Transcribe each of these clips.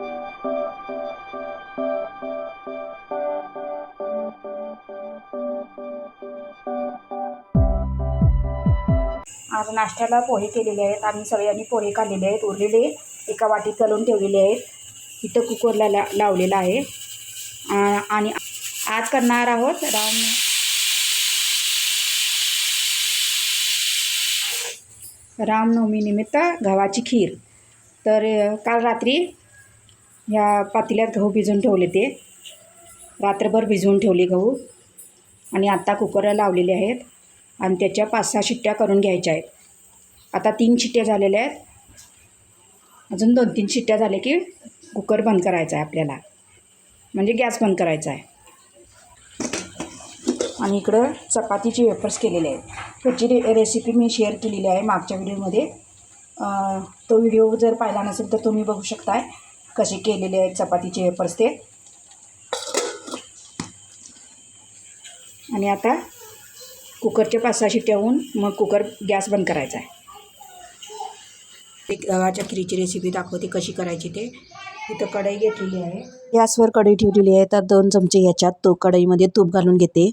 आज नाश्त्याला पोहे केलेले आहेत. आम्ही सगळ्यांनी पोहे काढलेले आहेत उरलेले एका वाटीत चालून ठेवलेले आहेत. इथं कुकरला ला लावलेलं आहे. आणि आज करणार आहोत राम रामनवमीनिमित्त गव्हाची खीर. तर काल रात्री ह्या पातेल्यात गहू भिजवून ठेवले ते. रात्रभर भिजवून ठेवले गहू. आणि आत्ता कुकरला लावलेले आहेत. आणि त्याच्या पाच सहा शिट्ट्या करून घ्यायच्या आहेत. आता तीन शिट्ट्या झालेल्या आहेत. अजून दोन तीन शिट्ट्या झाल्या की कुकर बंद करायचा आहे आपल्याला. म्हणजे गॅस बंद करायचा आहे. आणि इकडं चपातीचे वेफर्स केलेले आहेत. त्याची रे रेसिपी मी शेअर केलेली आहे मागच्या व्हिडिओमध्ये तो व्हिडिओ जर पाहिला नसेल तर तुम्ही बघू शकताय. कसे केलेले आहेत चपातीचे वेपर्स ते. आणि आता कुकरच्या पाच सहा शिट्ट्या होऊन मग कुकर गॅस बंद करायचा आहे. एक गव्हाच्या खिरीची रेसिपी दाखवते कशी करायची ते. इथं कढई घेतलेली आहे. गॅसवर कढई ठेवलेली आहे. तर दोन चमचे ह्याच्यात तो कढईमध्ये तूप घालून घेते.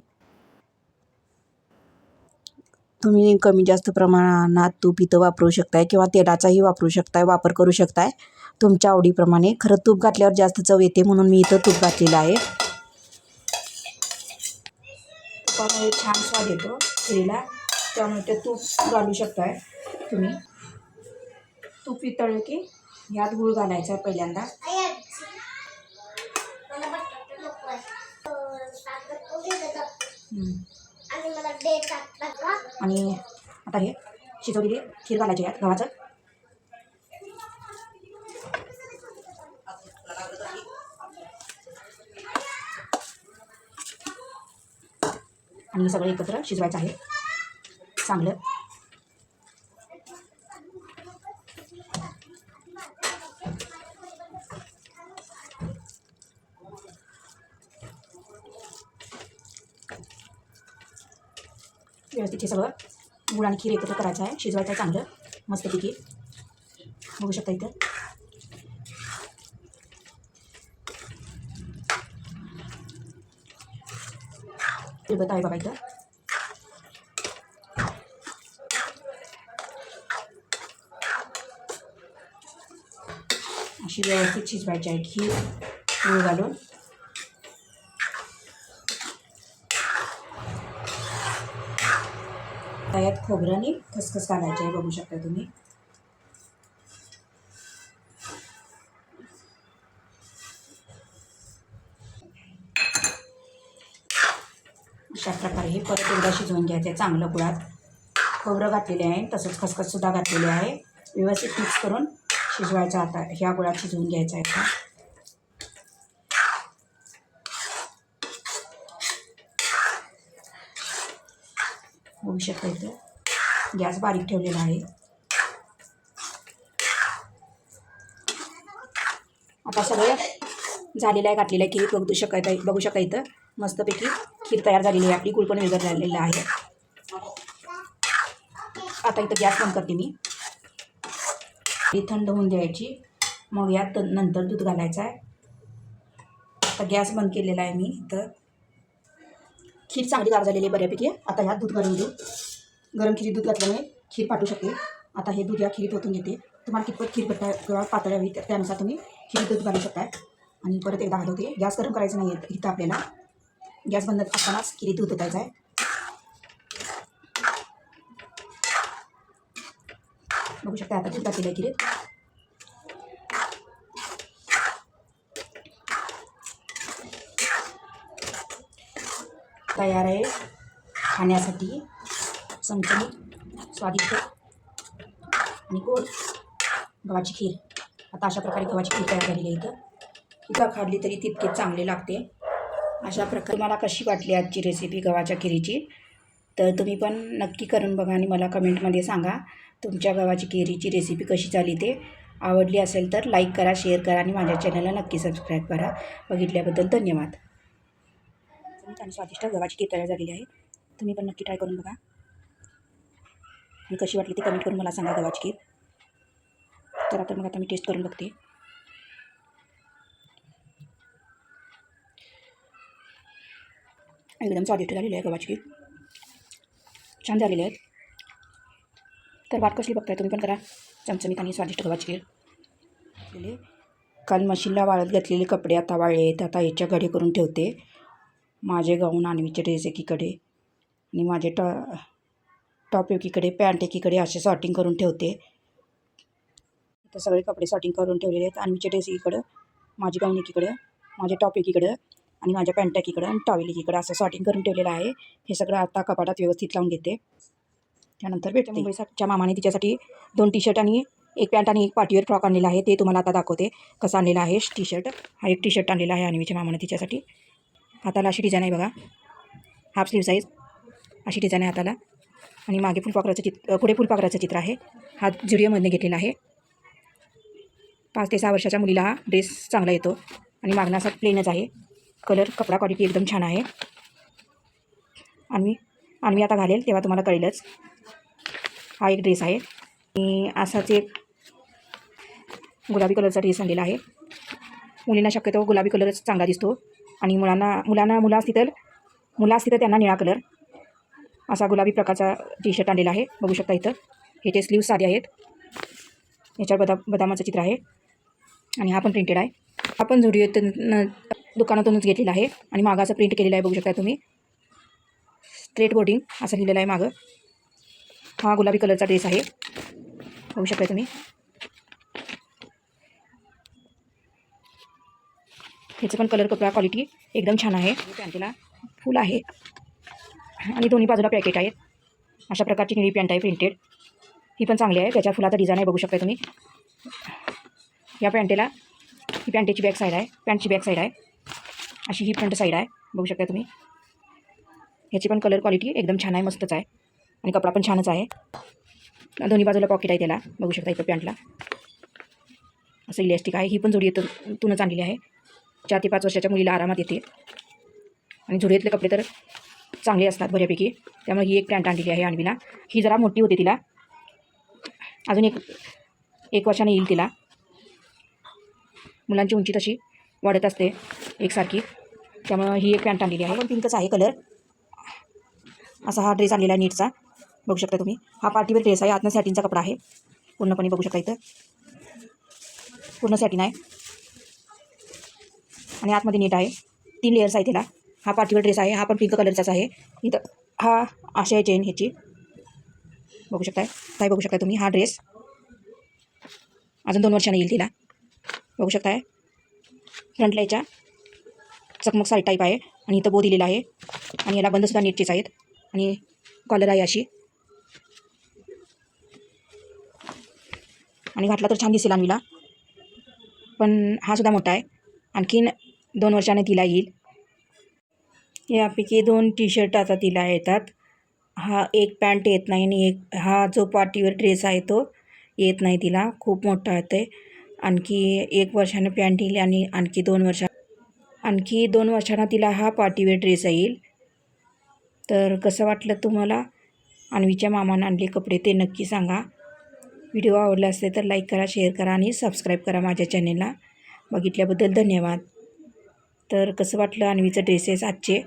तुम्ही कमी जास्त प्रमाणात तूप इथं वापरू शकताय किंवा तेलाचाही वापरू शकताय वापर करू शकताय. तुमच्या आवडीप्रमाणे. खरं तूप घातल्यावर जास्त चव येते म्हणून मी इथं तूप घातलेलं आहे. तुपामुळे छान स्वाद येतो खिरीला त्यामुळे ते तूप घालू शकताय तुम्ही. तूप वितळलं की यात गूळ घालायचा आहे पहिल्यांदा. आणि आणि आता हे शिजवलेली खीर घालायची यात गव्हाचं. आणि हे सगळं एकत्र शिजवायचं आहे. चांगलं. व्यवस्थित हे सगळं गुळ आणि खीर एकत्र करायचं आहे. शिजवायचं आहे चांगलं. मस्तपैकी बघू शकता इथं. तिळबत आहे बघा इथं अशी व्यवस्थित शिजवायची आहे घी गुळ घालून त्यात खोबरं आणि खसखस घालायचे आहे बघू शकता तुम्ही. अशा प्रकारे हे परत एकदा शिजवून घ्यायचं आहे चांगलं गुळात खोबरं घातलेले आहे तसंच खसखससुद्धा घातलेले आहे. व्यवस्थित मिक्स करून शिजवायचं आता. ह्या गुळात शिजवून घ्यायचं आहे का बघू शकता इथं गॅस बारीक ठेवलेला आहे. आता सगळं झालेलं आहे घातलेला आहे खीर बघू शकता बघू शकता इथं. मस्तपैकी खीर तयार झालेली आहे आपली गुळ पण वेगळं झालेलं आहे. आता इथं गॅस बंद करते मी. ती थंड होऊन द्यायची. मग यात नंतर दूध घालायचं आहे. आता गॅस बंद केलेला आहे मी इथं. खीर चांगली गार झालेली आहे बऱ्यापैकी. आता ह्यात दूध घालून देऊ गरम खिरीत दूध घातल्यामुळे खीर पाठवू शकते आता हे दूध या खिरीत ओतून घेते. तुम्हाला कितपत खीर पट्टा किंवा पातळ्या हवी त्यानुसार तुम्ही खिरीत दूध घालू शकता आणि परत एकदा हलवते. गॅस गरम करायचं नाही आहे इथं आपल्याला. गॅस बंद असतानाच किरी दूध होतायचं आहे. बघू शकता आता दूध घातलेलं आहे तयार आहे. खाण्यासाठी चमचमीत स्वादिष्ट आणि गोड गव्हाची खीर. आता अशा प्रकारे गव्हाची खीर तयार झालेली आहे इथं. इथं खाल्ली तरी तितके चांगले लागते. अशा प्रकारे मला कशी वाटली आजची रेसिपी गव्हाच्या खिरीची तर तुम्ही पण नक्की करून बघा आणि मला कमेंटमध्ये सांगा तुमच्या गव्हाची खिरीची रेसिपी कशी झाली ते. आवडली असेल तर लाईक करा शेअर करा आणि माझ्या चॅनलला नक्की सबस्क्राईब करा. बघितल्याबद्दल धन्यवाद. आणि स्वादिष्ट गव्हाची खीर तयार झालेली आहे. तुम्ही पण नक्की ट्राय करून बघा. आणि कशी वाटली ते कमेंट करून मला सांगा गव्हाची खीर तर आता मग आता मी टेस्ट करून बघते. एकदम स्वादिष्ट झालेली आहे गव्हाची. खीर छान झालेले आहेत. तर वाट कसली बघताय तुम्ही पण करा. चमचमीत आणि स्वादिष्ट गव्हाची. खीर काल मशीनला वाळत घातलेले कपडे आता वाळले आहेत आता याच्या घडी करून ठेवते. माझे गाऊन आणवीचे ड्रेस एकीकडे आणि माझे टॉ टॉप एकीकडे पॅन्ट एकीकडे असे सॉर्टिंग करून ठेवते. आता सगळे कपडे सॉर्टिंग करून ठेवलेले आहेत. आणवीचे ड्रेस एकीकडं माझी गाऊन एकीकडं माझे टॉप एकीकडं. आणि माझ्या पॅन्ट एकीकडं आणि टॉवेल एकीकडं असं सॉर्टिंग करून ठेवलेलं आहे. हे सगळं आता कपाटात व्यवस्थित लावून घेते. त्यानंतर भेटते. मुंबईच्या मामाने तिच्यासाठी दोन टी शर्ट आणि एक पॅन्ट आणि एक पार्टीवेअर फ्रॉक आणलेला आहे. ते तुम्हाला आता दाखवते कसं आणलेलं आहे. टी शर्ट हा एक टी शर्ट आणलेला आहे आणवीच्या मामाने तिच्यासाठी. हाताला अशी डिझाईन आहे बघा. हाफ स्लीव साईज अशी डिझाईन आहे हाताला. आणि मागे फुलपाखराचं चित्र पुढे फुलपाखराचं चित्र आहे. हा जुडिओमधनं घेतलेला आहे. पाच ते सहा वर्षाच्या मुलीला हा ड्रेस चांगला येतो. आणि मागणं असा प्लेनच आहे. कलर कपडा क्वालिटी एकदम छान आहे. आणि आणि आता घालेल तेव्हा तुम्हाला कळेलच. हा एक ड्रेस आहे. आणि असाच एक गुलाबी कलरचा ड्रेस आणलेला आहे. मुलींना शक्यतो गुलाबी कलरच चांगला दिसतो. आणि मुलांना मुलांना मुलं असती तर मुलं असती तर त्यांना निळा कलर असा गुलाबी प्रकारचा टी शर्ट आणलेला आहे. बघू शकता इथं. ह्याचे स्लीव साधे आहेत. याच्यावर बदा बदामाचं चित्र आहे. आणि हा पण प्रिंटेड आहे. हा पण दुकानातूनच घेतलेला आहे आणि मागं असं प्रिंट केलेलं आहे बघू शकता तुम्ही. स्ट्रेट बोर्डिंग असं लिहिलेलं आहे मागं. हा गुलाबी कलरचा ड्रेस आहे. बघू शकता तुम्ही. ह्याचं पण कलर कपडा क्वालिटी एकदम छान आहे. पॅन्टीला फुल आहे. आणि दोन्ही बाजूला पॅकेट आहेत. अशा प्रकारची निळी पॅन्ट आहे प्रिंटेड ही पण चांगली आहे. त्याच्या फुलाचा डिझाईन आहे बघू शकता तुम्ही. या पॅन्टेला ही पॅन्टेची बॅक साईड आहे. पॅन्टची बॅक साईड आहे. अशी ही फ्रंट साईड आहे. बघू शकता तुम्ही. ह्याची पण कलर क्वालिटी एकदम छान आहे मस्तच आहे. आणि कपडा पण छानच आहे. दोन्ही बाजूला पॉकेट आहे त्याला. बघू शकता इथं पॅन्टला असं इलॅस्टिक आहे. ही पण जोडी येतं तूनच आणलेली आहे. चार ते पाच वर्षाच्या मुलीला आरामात येते. आणि झुडीतले कपडे तर चांगले असतात बऱ्यापैकी. त्यामुळे ही एक पॅन्ट आणलेली आहे आणवीला. ही जरा मोठी होती तिला. अजून एक एक वर्षाने येईल तिला. मुलांची उंची तशी. वाढत असते एकसारखी. त्यामुळं ही एक पॅन्ट आणलेली आहे. पण पिंकच आहे कलर असा हा ड्रेस आणलेला आहे नीटचा बघू शकता तुम्ही. हा पार्टीवर ड्रेस आहे. आतनं सॅटिनचा कपडा आहे. पूर्णपणे बघू शकता इथं. पूर्ण सॅटिन आहे. आणि आतमध्ये नीट आहे. तीन लेयर्स आहे त्याला. हा पार्टीवर ड्रेस आहे. हा पण पिंक कलरचाच आहे. इथं हा अशी आहे चेन ह्याची. बघू शकताय? काय बघू शकता तुम्ही? हा ड्रेस अजून दोन वर्षाने येईल तिला. बघू शकताय? फ्रंटला याच्या. चकमक साडी टाईप आहे. आणि इथं बो दिलेला आहे. आणि याला बंदसुद्धा नीटचेच आहेत. आणि कॉलर आहे अशी. आणि घातला तर छान दिसेल आम्हीला पण हा सुद्धा मोठा आहे. आणखीन दोन वर्षाने तिला येईल. यापैकी दोन टी शर्ट आता तिला येतात. हा एक पॅन्ट येत नाही आणि एक हा जो पार्टीवर ड्रेस आहे तो येत नाही तिला. खूप मोठा येते आणखी एक वर्षानं पॅन्ट येईल आणि आणखी दोन वर्षा आणखी दोन वर्षांना तिला हा पार्टीवेअर ड्रेस येईल. तर कसं वाटलं तुम्हाला? अन्वीच्या मामानं आणले कपडे ते नक्की सांगा. व्हिडिओ आवडला असेल तर लाईक करा शेअर करा आणि सबस्क्राईब करा माझ्या चॅनेलला. बघितल्याबद्दल धन्यवाद. तर कसं वाटलं अन्वीचं ड्रेसेस आजचे?